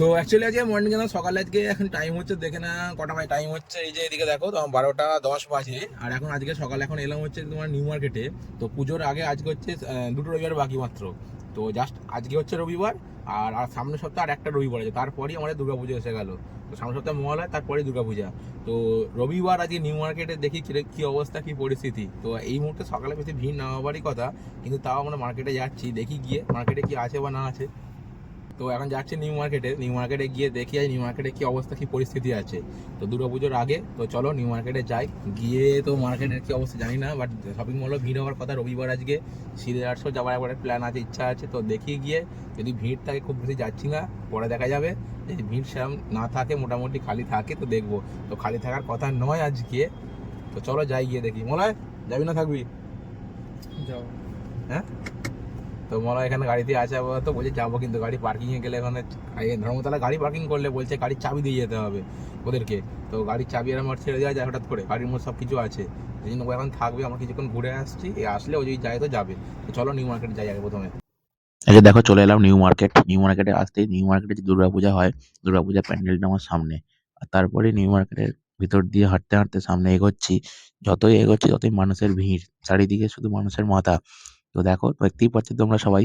তো অ্যাকচুয়ালি আজকে মর্নিং গেলাম সকালে আজকে এখন টাইম হচ্ছে, দেখে না কটা মানে টাইম হচ্ছে, এই যে এদিকে দেখো তখন বারোটা দশ বাজে, আর এখন আজকে সকালে এখন এলাম হচ্ছে তোমার নিউ মার্কেটে তো পুজোর আগে আজকে হচ্ছে দুটো রবিবার বাকি মাত্র, তো জাস্ট আজকে হচ্ছে রবিবার, আর আর সামনের সপ্তাহে আর একটা রবিবার আছে, তারপরেই আমাদের দুর্গা পুজো এসে গেল, তো সামনের সপ্তাহে মহল হয় তারপরে দুর্গা পূজা, তো রবিবার আজকে নিউ মার্কেটে দেখি কি অবস্থা, কি পরিস্থিতি, তো এই মুহূর্তে সকালে বেশি ভিড় না হওয়ারই কথা, কিন্তু তাও আমরা মার্কেটে যাচ্ছি, দেখি গিয়ে মার্কেটে কি আছে বা না আছে তো এখন যাচ্ছি নিউ মার্কেটে নিউ মার্কেটে গিয়ে দেখি আজ নিউ মার্কেটে কি অবস্থা কি পরিস্থিতি আছে। তো দুর্গা পুজোর আগে তো চলো নিউ মার্কেটে যাই। গিয়ে তো মার্কেটের কি অবস্থা জানি না বাট শপিং মলও ভিড় হওয়ার কথা রবিবার আজকে। আটশো যাওয়ার একবার প্ল্যান আছে ইচ্ছা আছে। তো দেখি গিয়ে যদি ভিড় থাকে খুব বেশি যাচ্ছি না পরে দেখা যাবে। যদি ভিড় সেরকম না থাকে মোটামুটি খালি থাকে তো দেখব। তো খালি থাকার কথা নয় আজকে। তো চলো যাই গিয়ে দেখি। মনে হয় যাবি না থাকবি? যাও হ্যাঁ? তো মনে হয় এখানে গাড়িতে আছে আপাতত। বলছে যাব কিন্তু, গাড়ি পার্কিং এ গেলে এখানে ধর্মতলা গাড়ি পার্কিং করলে বলছে গাড়ির চাবি দিয়ে যেতে হবে ওদেরকে। তো গাড়ির চাবি আর আমার ছেড়ে দেওয়া যায় হঠাৎ করে, গাড়ির মধ্যে সব কিছু আছে। এই জন্য এখন থাকবে, আমরা কিছুক্ষণ ঘুরে আসছি আসলে ও যদি যায় তো যাবে। তো চলো নিউ মার্কেট যাই আগে প্রথমে। এই যে দেখো চলে এলাম নিউ মার্কেট নিউ মার্কেটে আসতেই নিউ মার্কেটে যে দুর্গাপূজা হয় দুর্গাপূজা প্যান্ডেলটা আমার সামনে। আর তারপরে নিউ মার্কেটের ভিতর দিয়ে হাঁটতে হাঁটতে সামনে এগোচ্ছি। যতই এগোচ্ছি ততই মানুষের ভিড়, চারিদিকে শুধু মানুষের মাথা। তো দেখো দেখতেই পাচ্ছ তোমরা সবাই,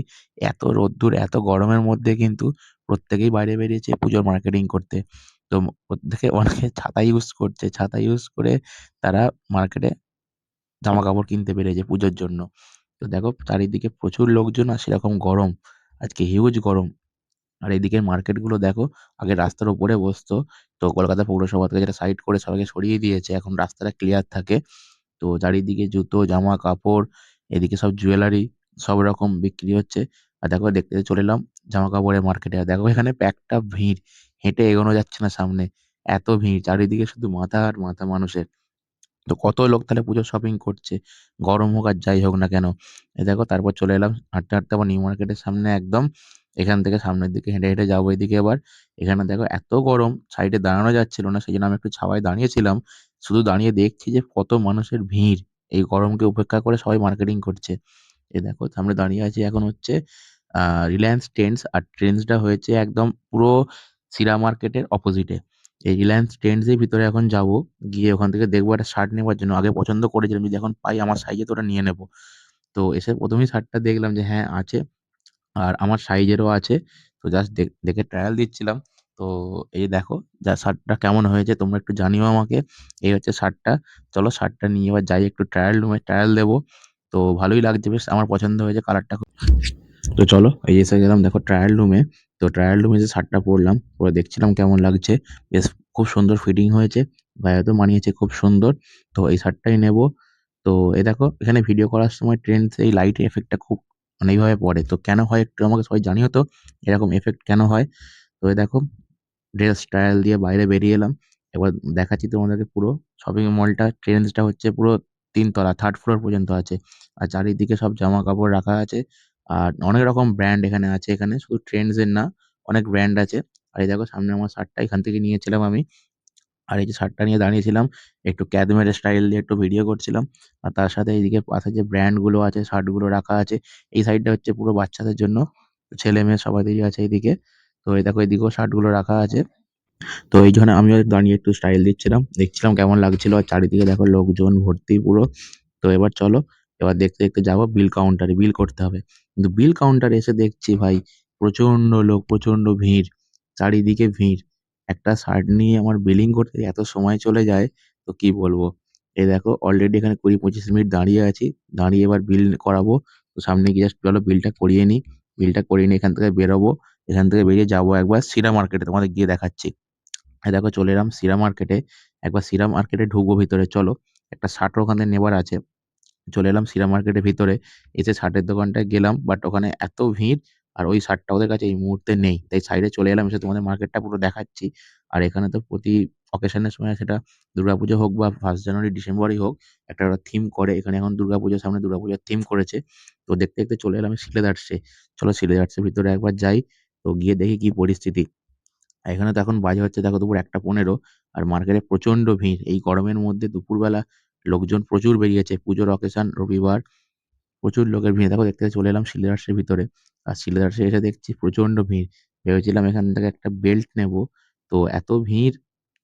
এত রোদ্দুর, এত গরমের মধ্যে কিন্তু প্রত্যেকেই বাইরে বেরিয়েছে পুজোর মার্কেটিং করতে। তো প্রত্যেকে অনেকে ছাতা ইউজ করছে, ছাতা ইউজ করে তারা মার্কেটে জামা কাপড় কিনতে বেরিয়েছে পুজোর জন্য। তো দেখো চারিদিকে প্রচুর লোকজন আর সেরকম গরম, আজকে হিউজ গরম। আর এদিকের মার্কেটগুলো দেখো, আগে রাস্তার উপরে বসতো, তো কলকাতা পৌরসভা থেকে যেটা সাইড করে সবাইকে সরিয়ে দিয়েছে, এখন রাস্তাটা ক্লিয়ার থাকে। তো চারিদিকে জুতো জামা কাপড় এদিকে সব জুয়েলারি সব রকম বিক্রি হচ্ছে। আর দেখো, দেখতে চলে এলাম জামা কাপড়ের মার্কেটে আর দেখো, এখানে প্যাকটা ভিড়। হেঁটে এগোনো যাচ্ছে না সামনে। এত ভিড়, চারিদিকে শুধু মাথা আর মাথা মানুষের। তো কত লোক তাহলে পুজোর শপিং করছে? গরম হোক আর যাই হোক না কেন। এই দেখো, তারপর চলে এলাম হাঁটতে হাঁটতে আবার নিউ মার্কেটের সামনে একদম এখান থেকে সামনের দিকে হেঁটে হেঁটে যাব এদিকে এবার। এখানে দেখো, এত গরম সাইডে দাঁড়ানো যাচ্ছিল না। সেই জন্য আমি একটু ছাওয়ায় দাঁড়িয়েছিলাম। শুধু দাঁড়িয়ে দেখছি যে কত মানুষের ভিড়। এই গরমকে উপেক্ষা করে সবাই মার্কেটিং করছে। এই দেখো, সামনে দাঁড়িয়ে আছি এখন হচ্ছে রিলায়েন্স ট্রেন্ডস আর ট্রেন্ডসটা হয়েছে একদম পুরো সিরা মার্কেটের অপোজিটে এই রিলায়েন্স ট্রেন্ডস এর ভিতরে এখন যাব, গিয়ে ওখান থেকে দেখব একটা শার্ট নেবার জন্য। আগে পছন্দ করেছিলাম, যদি এখন পাই আমার সাইজে তো ওটা নিয়ে নেব। তো এসে প্রথমেই শার্টটা দেখলাম যে হ্যাঁ আছে। আর আমার সাইজেরও আছে। তো জাস্ট দেখে ট্রায়াল দিচ্ছিলাম। তো এই দেখো, যা শার্টটা কেমন হয়েছে তোমরা একটু জানিও আমাকে। এই হচ্ছে শার্টটা। চলো শার্টটা নিয়ে এবার যাই একটু ট্রায়াল রুমে ট্রায়াল দেবো। তো ভালোই লাগছে, বেশ আমার পছন্দ হয়েছে কালারটা তো চলো, এই এসে গেলাম দেখো ট্রায়াল রুমে তো ট্রায়াল রুমে যে শার্টটা পরলাম, পরে দেখছিলাম কেমন লাগছে। বেশ খুব সুন্দর ফিটিং হয়েছে। গায়ে তো মানিয়েছে খুব সুন্দর। তো এই শার্টটাই নেব। তো এই দেখো, এখানে ভিডিও করার সময় ট্রেন্ডস এই লাইটের এফেক্টটা খুব মানে এইভাবে পড়ে। তো কেন হয় একটু আমাকে সবাই জানিও তো, এরকম এফেক্ট কেন হয়। তো এই দেখো ড্রেস ট্রায়াল দিয়ে বাইরে বেরিয়ে এলাম। এবার দেখাচ্ছি তোমাদেরকে পুরো শপিং মলটা ট্রেন্ডসটা হচ্ছে পুরো তিনতলা থার্ড ফ্লোর পর্যন্ত আছে। আর চারিদিকে সব জামা কাপড় রাখা আছে। আর অনেক রকম ব্র্যান্ড এখানে আছে। এখানে শুধু ট্রেন্ডস এর না, অনেক ব্র্যান্ড আছে। আর এই দেখো সামনে আমার শার্টটা, এখান থেকে নিয়েছিলাম আমি। আর এই যে শার্টটা নিয়ে দাঁড়িয়েছিলাম, একটু ক্যাদমের স্টাইল দিয়ে একটু ভিডিও করছিলাম। আর তার সাথে এইদিকে পাশে যে ব্র্যান্ডগুলো আছে শার্টগুলো রাখা আছে। এই সাইডটা হচ্ছে পুরো বাচ্চাদের জন্য। ছেলে মেয়ে সবাইদেরই আছে এইদিকে। তো এই দেখো, এদিকেও শার্টগুলো রাখা আছে। তো এই জন্য আমিও দাঁড়িয়ে একটু স্টাইল দিচ্ছিলাম, দেখছিলাম কেমন লাগছিল। আর চারিদিকে দেখো লোকজন ভর্তি পুরো। তো এবার চলো, এবার দেখতে দেখতে যাব বিল কাউন্টারে বিল করতে হবে। কিন্তু বিল কাউন্টারে এসে দেখছি ভাই প্রচণ্ড লোক প্রচণ্ড ভিড়, চারিদিকে ভিড়। একটা শার্ট নিয়ে আমার বিলিং করতে এত সময় চলে যায়, তো কি বলব? এই দেখো অলরেডি এখানে কুড়ি পঁচিশ মিনিট দাঁড়িয়ে আছি। দাঁড়িয়ে এবার বিল করাবো। তো সামনে গিয়ে জাস্ট চলো বিলটা করিয়ে নিই। বিলটা করিয়ে নিয়ে এখান থেকে বেরোবো। এখান থেকে বেরিয়ে যাব একবার সিরা মার্কেটে, তোমাদের গিয়ে দেখাচ্ছি। এই দেখো চলে এলাম সিরা মার্কেটে, একবার সিরা মার্কেটে ঢুকবো ভিতরে, চলো। একটা শার্ট ওখানে নেবার আছে। চলে এলাম সিরা মার্কেটের ভিতরে, এসে শার্টের দোকানটায় গেলাম বাট ওখানে এত ভিড়, আর ওই শার্টটা ওদের কাছে এই মুহূর্তে নেই। তাই সাইডে চলে এলাম, এসে তোমাদের মার্কেটটা পুরো দেখাচ্ছি। আর এখানে তো প্রতি অকেশনের সময় সেটা দুর্গাপুজো হোক বা ফার্স্ট জানুয়ারি ডিসেম্বরই হোক, একটা ওরা থিম করে। এখানে এখন দুর্গাপুজোর সামনে দুর্গাপুজোর থিম করেছে। তো দেখতে দেখতে চলে এলাম সিলেদার্সে চলো সিলেদার্সের ভিতরে একবার যাই। তো গিয়ে দেখি কি পরিস্থিতি। এখানে তো এখন বাজে হচ্ছে দেখো দুপুর একটা পনেরো আর মার্কেটে প্রচণ্ড ভিড়। এই গরমের মধ্যে দুপুরবেলা লোকজন প্রচুর বেরিয়েছে। পুজোর অকেশন রবিবার প্রচুর লোকের ভিড়। দেখো দেখতে চলে এলাম সিলেদার্সের ভিতরে। আর সিলেদার্সে এসে দেখছি প্রচণ্ড ভিড়। ভেবেছিলাম এখান থেকে একটা বেল্ট নেব। তো এত ভিড়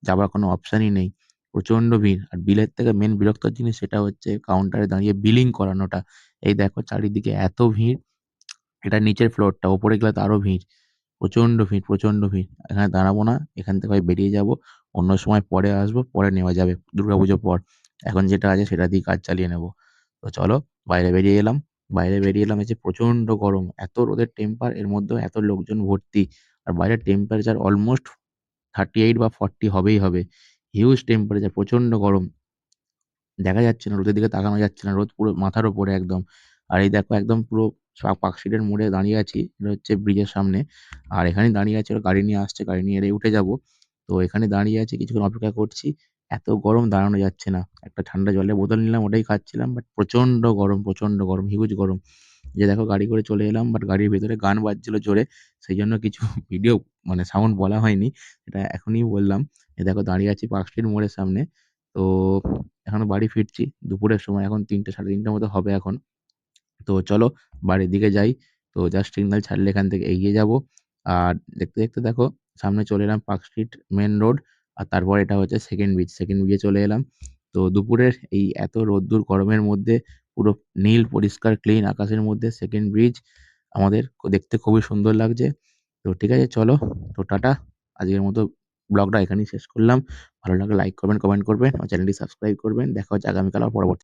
যাবার কোনো অপশানই নেই। প্রচণ্ড ভিড়। আর বিলের থেকে মেন বিরক্তর জিনিস সেটা হচ্ছে কাউন্টারে দাঁড়িয়ে বিলিং করানোটা। এই দেখো চারিদিকে এত ভিড়। এটা নিচের ফ্লোরটা ওপরে গেলে তো আরও ভিড়। প্রচণ্ড ভিড় প্রচণ্ড ভিড়। এখানে দাঁড়াবো না, এখান থেকে হয় বেরিয়ে যাব, অন্য সময় পরে আসব, পরে নেওয়া যাবে দুর্গাপুজোর পর। এখন যেটা আছে সেটা দিয়ে কাজ চালিয়ে নেব। তো চলো, বাইরে বেরিয়ে এলাম, বাইরে বেরিয়ে এলাম যে প্রচণ্ড গরম, এত রোদের টেম্পার এর মধ্যেও এত লোকজন ভর্তি, আর বাইরের টেম্পারেচার অলমোস্ট থার্টি এইট বা ফর্টি হবেই হবে। হিউজ টেম্পারেচার প্রচণ্ড গরম। দেখা যাচ্ছে না, রোদের দিকে তাকানো যাচ্ছে না, রোদ পুরো মাথার ওপরে একদম। আর এই দেখো, একদম পুরো পার্কস্ট্রিটের মোড়ে দাঁড়িয়ে আছি, এটা হচ্ছে ব্রিজের সামনে। আর এখানে দাঁড়িয়ে আছি, গাড়ি নিয়ে আসছে, গাড়ি নিয়ে এলে উঠে যাব। তো এখানে দাঁড়িয়ে আছি, কিছুক্ষণ অপেক্ষা করছি। এত গরম দাঁড়ানো যাচ্ছে না। একটা ঠান্ডা জলের বোতল নিলাম, ওটাই খাচ্ছিলাম বাট প্রচণ্ড গরম প্রচণ্ড গরম হিউজ গরম। যে দেখো, গাড়ি করে চলে এলাম বাট গাড়ির ভেতরে গান বাজছিল জোরে, সেই জন্য কিছু ভিডিও মানে সাউন্ড বলা হয়নি, এটা এখনই বললাম। এ দেখো, দাঁড়িয়ে আছি পার্ক স্ট্রিট মোড়ের সামনে। তো এখন বাড়ি ফিরছি, দুপুরের সময়, এখন তিনটে, সাড়ে তিনটের মতো হবে এখন। তো চলো বাড়ির দিকে যাই। তো জাস্ট সিগন্যাল ছাড়লে এখান থেকে এগিয়ে যাব। আর দেখতে দেখতে দেখো, সামনে চলে এলাম পার্ক স্ট্রিট মেন রোড আর তারপর এটা হচ্ছে সেকেন্ড ব্রিজ সেকেন্ড ব্রিজে চলে এলাম। তো দুপুরের এই এত রোদ্দুর গরমের মধ্যে পুরো নীল, পরিষ্কার ক্লিন আকাশের মধ্যে সেকেন্ড ব্রিজ আমাদের দেখতে খুবই সুন্দর লাগছে। তো ঠিক আছে, চলো, তো টাটা। আজকের মতো ব্লগটা এখানেই শেষ করলাম। ভালো লাগলে লাইক করবেন কমেন্ট করবেন। আমার চ্যানেলটি সাবস্ক্রাইব করবেন। দেখা হচ্ছে আগামীকাল আবার পরবর্তী